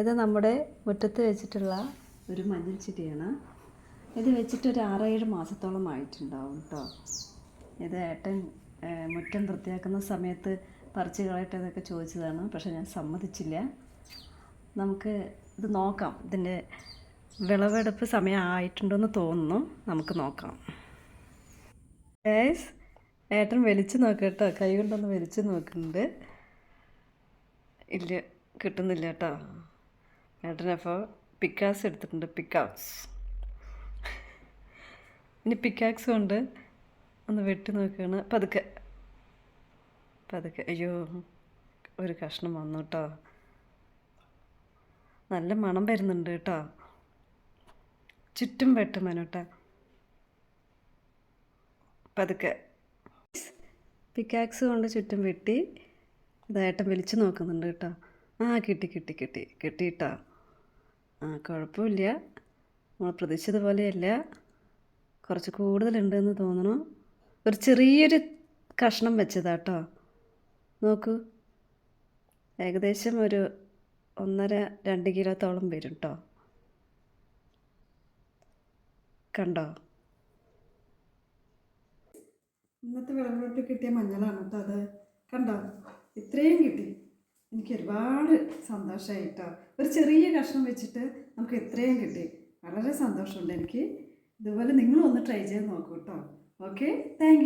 ഇത് നമ്മുടെ മുറ്റത്ത് വെച്ചിട്ടുള്ള ഒരു മഞ്ഞൾ ചെടിയാണ്. ഇത് വെച്ചിട്ട് ഒരു ആറേഴ് മാസത്തോളം ആയിട്ടുണ്ടാവും കേട്ടോ ഇത് ഏട്ടൻ മുറ്റം വൃത്തിയാക്കുന്ന സമയത്ത് പറിച്ച് കളയട്ടെ എന്നൊക്കെ ചോദിച്ചതാണ്. പക്ഷെ ഞാൻ സമ്മതിച്ചില്ല. നമുക്ക് ഇത് നോക്കാം. ഇതിന്റെ വിളവെടുപ്പ് സമയം ആയിട്ടുണ്ടെന്ന് തോന്നുന്നു. നമുക്ക് നോക്കാം. ഗൈസ് ഏട്ടൻ വലിച്ചു നോക്കട്ടോ കൈ കൊണ്ടൊന്ന് വലിച്ചു നോക്കുന്നുണ്ട്. ഇല്ല കിട്ടുന്നില്ല കേട്ടോ ഏട്ടനപ്പോൾ പിക്കാസ് എടുത്തിട്ടുണ്ട് പിക്കാക്സ് ഇനി പിക്കാക്സ് കൊണ്ട് ഒന്ന് വെട്ടി നോക്കുകയാണ്. പതുക്കെ. പതുക്കെ. അയ്യോ ഒരു കഷ്ണം വന്നു കേട്ടോ. നല്ല മണം വരുന്നുണ്ട് കേട്ടോ. ചുറ്റും വെട്ടും മനോട്ടാ. പതുക്കെ. പിക്കാക്സ് കൊണ്ട് ചുറ്റും വെട്ടി ഇതായിട്ട് വലിച്ചു നോക്കുന്നുണ്ട് കേട്ടോ. ആ കിട്ടി കിട്ടി കിട്ടി കിട്ടി കേട്ടോ ആ കുഴപ്പമില്ല. നമ്മൾ പ്രതീക്ഷിച്ചതുപോലെയല്ല കുറച്ച് കൂടുതലുണ്ടെന്ന് തോന്നണം. ഒരു ചെറിയൊരു കഷ്ണം വെച്ചതാട്ടോ നോക്കൂ. ഏകദേശം ഒരു ഒന്നര രണ്ട് കിലോത്തോളം വരും കേട്ടോ കണ്ടോ? ഇന്നത്തെ വിളവിലോട്ട് കിട്ടിയ മഞ്ഞളാണ് കേട്ടോ അത്. കണ്ടോ? ഇത്രയും കിട്ടി. എനിക്ക് ഒരുപാട് സന്തോഷമായി കേട്ടോ ഒരു ചെറിയ കഷ്ണം വെച്ചിട്ട് നമുക്ക് എത്രയും കിട്ടി. വളരെ സന്തോഷമുണ്ട് എനിക്ക്. ഇതുപോലെ നിങ്ങളും ഒന്ന് ട്രൈ ചെയ്ത് നോക്കൂ കേട്ടോ ഓക്കെ താങ്ക്